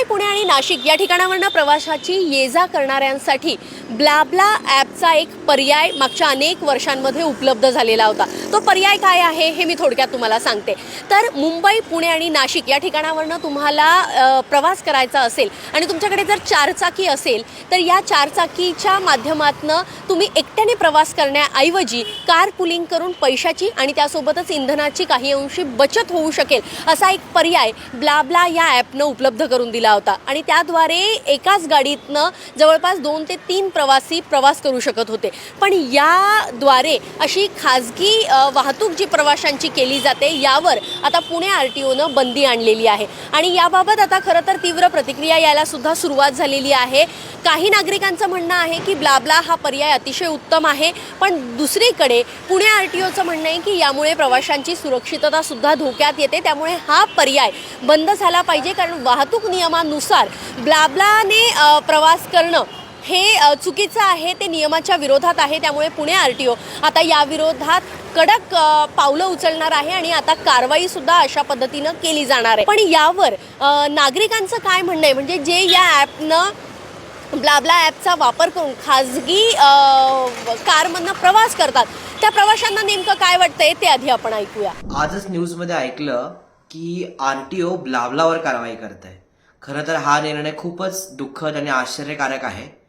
मुंबई पुणे आणि नाशिक या ठिकाणावरनं प्रवासाची ये जा करणाऱ्यांसाठी ब्लाब्ला ॲपचा एक पर्याय मागच्या अनेक वर्षांमध्ये उपलब्ध झालेला होता. तो पर्याय काय आहे हे मी थोडक्यात तुम्हाला सांगते. तर मुंबई पुणे आणि नाशिक या ठिकाणावरनं तुम्हाला प्रवास करायचा असेल आणि तुमच्याकडे जर चारचाकी असेल तर या चारचाकीच्या माध्यमातनं तुम्ही एकट्याने प्रवास करण्याऐवजी कार पुलिंग करून पैशाची आणि त्यासोबतच इंधनाची काही अंशी बचत होऊ शकेल असा एक पर्याय ब्लाब्ला या ॲपनं उपलब्ध करून दिला होता. आणि त्याद्वारे एकाच गाडीतनं जवळपास दोन ते तीन प्रवासी प्रवास करू शकत होते. पण याद्वारे अशी खाजगी वाहतूक जी प्रवाशांची केली जाते यावर आता पुणे आर टी ओनं बंदी आणलेली आहे. आणि याबाबत आता खरं तर तीव्र प्रतिक्रिया यायला सुद्धा सुरुवात झालेली आहे. काही नागरिकांचं म्हणणं आहे की ब्लाब्ला हा पर्याय अतिशय उत्तम आहे. पण दुसरीकडे पुणे आर टी ओचं म्हणणं आहे की यामुळे प्रवाशांची सुरक्षितता सुद्धा धोक्यात येते. त्यामुळे हा पर्याय बंद झाला पाहिजे. कारण वाहतूक नियमानुसार ब्लाब्लाने प्रवास करणं हे चुकीचं आहे ते नियमाच्या विरोधात आहे त्यामुळे पुणे आर टी ओ आता या विरोधात कडक पावलं उचलणार आहे आणि आता कारवाई सुद्धा अशा पद्धतीनं केली जाणार आहे. पण यावर नागरिकांचं काय म्हणणं आहे? म्हणजे जे या ॲपनं ब्लाब्ला ॲपचा वापर करून खाजगी कारमधनं प्रवास करतात त्या प्रवाशांना नेमकं काय वाटतंय ते आधी आपण ऐकूया. आजच न्यूजमध्ये ऐकलं की आरटीओ ब्लावलावर कारवाई करत आहे खरं तर हा निर्णय खूपच दुःखद आणि आश्चर्यकारक आहे.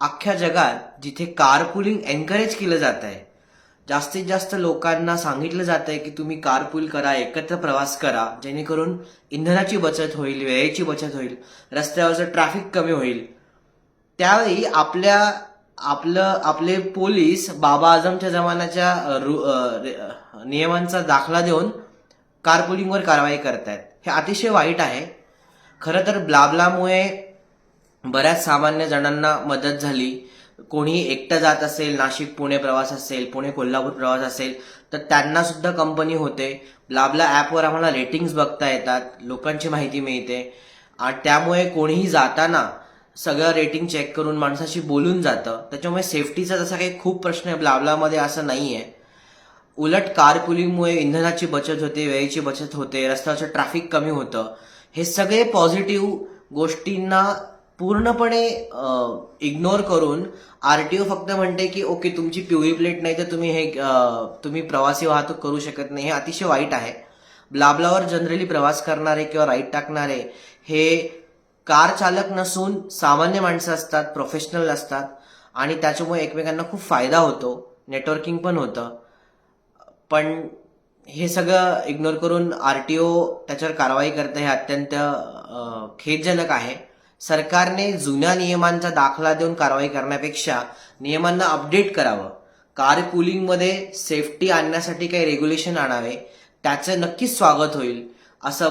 अख्ख्या जगात जिथे कारपुलिंग एनकरेज केलं जात आहे जास्तीत जास्त लोकांना सांगितलं जात आहे की तुम्ही कारपूल करा एकत्र प्रवास करा जेणेकरून इंधनाची बचत होईल वेळेची बचत होईल रस्त्यावरचं ट्रॅफिक कमी होईल. त्यावेळी आपल्या आपलं आपले पोलीस बाबा आझमच्या जमान्याच्या रु- नियमांचा दाखला देऊन कारपुलिंगवर कारवाई करतायत. हे अतिशय वाईट आहे. खरं तर ब्लाबलामुळे बऱ्याच सामान्य जणांना मदत झाली. कोणी एकटं जात असेल नाशिक पुणे प्रवास असेल पुणे कोल्हापूर प्रवास असेल तर त्यांना सुद्धा कंपनी होते. ब्लाबला ॲपवर आम्हाला रेटिंग्स बघता येतात लोकांची माहिती मिळते. आणि त्यामुळे कोणीही जाताना सगळं रेटिंग चेक करून माणसाशी बोलून जातं. त्याच्यामुळे सेफ्टीचा तसा काही खूप प्रश्न आहे. ब्लाबलामध्ये असं नाही आहे उलट कारपुलिंगमुळे इंधनाची बचत होते वेळेची बचत होते रस्त्यावरचं ट्रॅफिक कमी होतं. हे सगळे पॉझिटिव्ह गोष्टींना पूर्णपणे इग्नोर करून आर टी ओ फक्त म्हणते की ओके तुमची पिवळी प्लेट नाही तर तुम्ही हे तुम्ही प्रवासी वाहतूक करू शकत नाही. हे अतिशय वाईट आहे. ब्लाबलावर जनरली प्रवास करणारे किंवा राईड टाकणारे हे कार चालक नसून सामान्य माणसं असतात प्रोफेशनल असतात आणि त्याच्यामुळे एकमेकांना खूप फायदा होतो. नेटवर्किंग पण होतं. पण हे सगळं इग्नोर करून आर टी ओ त्याच्यावर कारवाई करतं हे अत्यंत खेदजनक आहे. सरकारने जुन्या नियमांचा दाखला देऊन कारवाई करण्यापेक्षा नियमांना अपडेट करावं. कार पुलिंगमध्ये सेफ्टी आणण्यासाठी काही रेग्युलेशन आणावे. त्याचं नक्कीच स्वागत होईल असं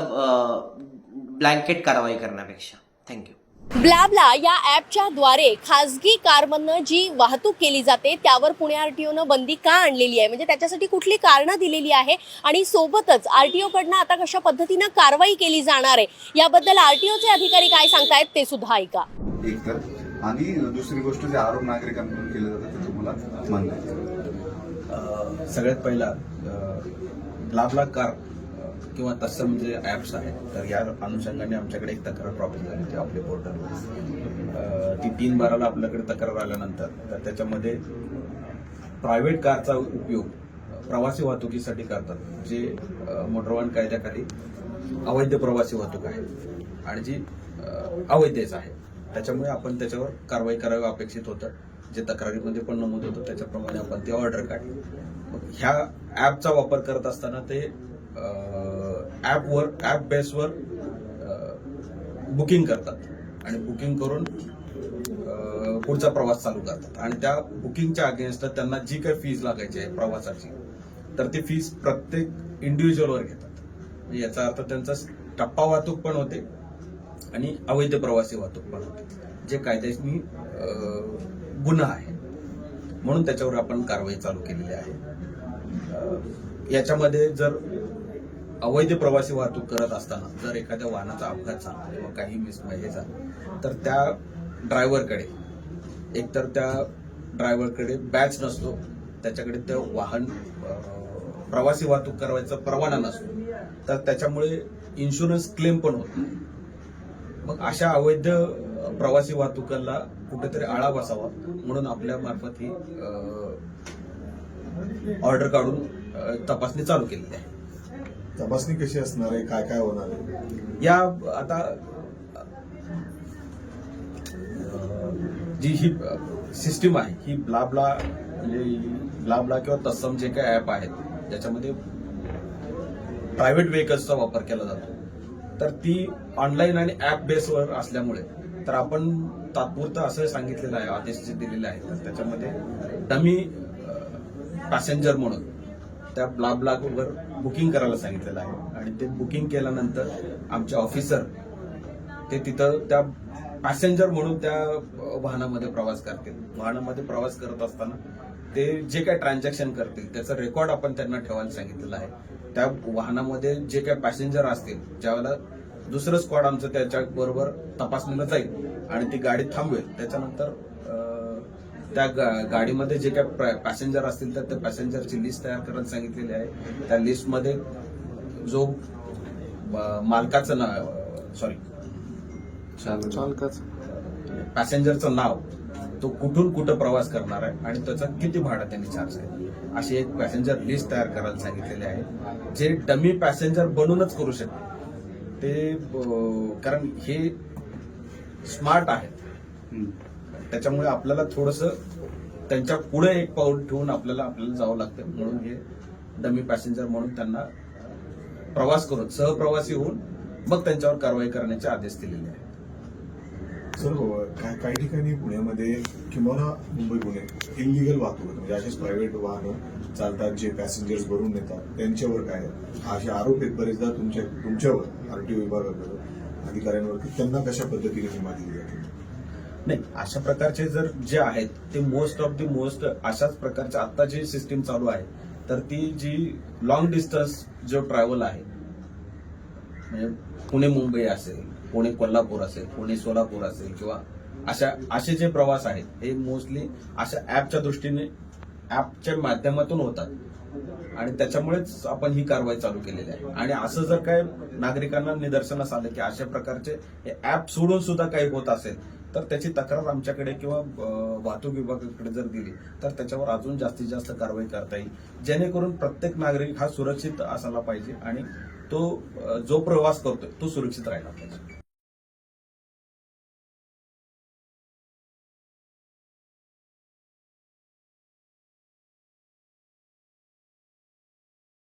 ब्लँकेट कारवाई करण्यापेक्षा. थँक्यू ब्लाब्ला या ॲपच्या द्वारे खाजगी कारमधनं जी वाहतूक केली जाते त्यावर पुणे आर टी ओनं बंदी का आणलेली आहे? म्हणजे त्याच्यासाठी कुठली कारणं दिलेली आहे? आणि सोबतच आर टी ओकडनं आता कशा पद्धतीनं कारवाई केली जाणार आहे? याबद्दल आर टी ओचे अधिकारी काय सांगतायत ते सुद्धा ऐका. एक तर आणि दुसरी गोष्ट जे आरोप नागरिकांकडून केलं जातं ते तुम्हाला मान्य सगळ्यात पहिला लाभला कार किंवा तत्सम जे ॲप्स आहेत. तर या अनुषंगाने आमच्याकडे एक तक्रार प्राप्त झाली होती आपल्या पोर्टलवर ती तीन बाराला आपल्याकडे तक्रार आल्यानंतर. तर त्याच्यामध्ये प्रायव्हेट कारचा उपयोग प्रवासी वाहतुकीसाठी करतात. जे मोटरवाहन कायद्याखाली अवैध प्रवासी वाहतूक आहे आणि जी अवैधच आहे. त्याच्यामुळे आपण त्याच्यावर कारवाई करावी अपेक्षित होतं. जे तक्रारीमध्ये पण नमूद होतं त्याच्याप्रमाणे आपण ते ऑर्डर काढली. ह्या ॲपचा वापर करत असताना ते ॲपवर ॲप बेसवर बुकिंग करतात. आणि बुकिंग करून पुढचा प्रवास चालू करतात. आणि त्या बुकिंगच्या अगेन्स्टला त्यांना जी काही फीज लागायची आहे प्रवासाची तर ती फीज प्रत्येक इंडिव्हिज्युअलवर घेतात. म्हणजे याचा अर्थ त्यांचा टप्पा वाहतूक पण होते आणि अवैध प्रवासी वाहतूक पण होते जे कायद्यानी गुन्हा आहे. म्हणून त्याच्यावर आपण कारवाई चालू केलेली आहे. याच्यामध्ये जर अवैध प्रवासी वाहतूक करत असताना जर एखाद्या वाहनाचा अपघात झाला किंवा काही मिस म्हणजे हे झाला तर त्या ड्रायव्हरकडे एकतर त्या ड्रायव्हरकडे बॅच नसतो त्याच्याकडे ते वाहन प्रवासी वाहतूक करायचा परवाना नसतो तर त्याच्यामुळे इन्शुरन्स क्लेम पण होत नाही. मग अशा अवैध प्रवासी वाहतुकाला कुठेतरी आळा बसावा म्हणून आपल्या मार्फत ही ऑर्डर काढून तपासणी चालू केलेली आहे. तपासणी कशी असणार आहे? काय काय होणार आहे? या आता जी ही सिस्टीम आहे ही ब्लाबला म्हणजे ब्लाबला किंवा तत्सम जे काही ॲप आहेत ज्याच्यामध्ये प्रायव्हेट व्हेकल्सचा वापर केला जातो. तर ती ऑनलाईन आणि ॲप बेसवर असल्यामुळे तर आपण तात्पुरतं असं सांगितलेलं आहे आदेश जे दिलेले आहेत तर त्याच्यामध्ये डमी पॅसेंजर म्हणून त्या ब्ला वर बुकिंग करायला सांगितलेलं आहे. आणि ते बुकिंग केल्यानंतर आमचे ऑफिसर ते तिथं त्या पॅसेंजर म्हणून त्या वाहनामध्ये प्रवास करतील. वाहनामध्ये प्रवास करत असताना ते जे काय ट्रान्झॅक्शन करतील त्याचं रेकॉर्ड आपण त्यांना ठेवायला सांगितलेलं आहे. त्या वाहनामध्ये जे काय पॅसेंजर असतील ज्यावेळेला दुसरं स्क्वॉड आमचं त्याच्या बरोबर तपासणीला जाईल आणि ती गाडी थांबवेल त्याच्यानंतर त्या गा- गाडीमध्ये जे काय पॅसेंजर असतील तर त्या पॅसेंजरची लिस्ट तयार करायला सांगितलेली आहे. त्या लिस्टमध्ये जो मालकाचं नाव सॉरी पॅसेंजरचं नाव तो कुठून कुठं प्रवास करणार आहे आणि त्याचा किती भाडा त्यांनी चार्ज आहे. अशी एक पॅसेंजर लिस्ट तयार करायला सांगितलेली आहे. जे डमी पॅसेंजर बनूनच करू शकते. ते कारण हे स्मार्ट आहे. त्याच्यामुळे आपल्याला थोडस त्यांच्या पुढे एक पाऊल ठेवून आपल्याला आपल्याला जावं लागतं म्हणून हे डमी पॅसेंजर म्हणून त्यांना प्रवास करून सहप्रवासी होऊन मग त्यांच्यावर कारवाई करण्याचे आदेश दिलेले आहेत. सर हो, काय काही ठिकाणी पुण्यामध्ये किंवा मुंबई पुणे इलिगल वाहतूक म्हणजे असेच प्रायव्हेट वाहनं चालतात जे पॅसेंजर्स भरून नेतात. त्यांच्यावर काय असे आरोप आहेत बरेचदा तुमच्या तुमच्यावर आरटीओ विभागाकडे अधिकाऱ्यांवर त्यांना कशा पद्धतीने विमा दिली जाते? नाही अशा प्रकारचे जर जे आहेत ते मोस्ट ऑफ दी मोस्ट अशाच प्रकारचे आता जी सिस्टीम चालू आहे तर ती जी लॉंग डिस्टन्स जो ट्रॅव्हल आहे म्हणजे पुणे मुंबई असेल पुणे कोल्हापूर असेल पुणे सोलापूर असेल किंवा अशा असे जे प्रवास आहेत हे मोस्टली अशा ऍपच्या दृष्टीने ऍपच्या माध्यमातून होतात. आणि त्याच्यामुळेच आपण ही कारवाई चालू केलेली आहे. आणि असं जर काय नागरिकांना निदर्शनास आलं की अशा प्रकारचे हे ऍप सोडून सुद्धा काही होत असेल तर त्याची तक्रार आमच्याकडे किंवा वाहतूक विभागाकडे जर दिली तर त्याच्यावर अजून जास्तीत जास्त कारवाई करता येईल. जेणेकरून प्रत्येक नागरिक हा सुरक्षित असायला पाहिजे आणि तो जो प्रवास करतोय तो सुरक्षित राहायला पाहिजे.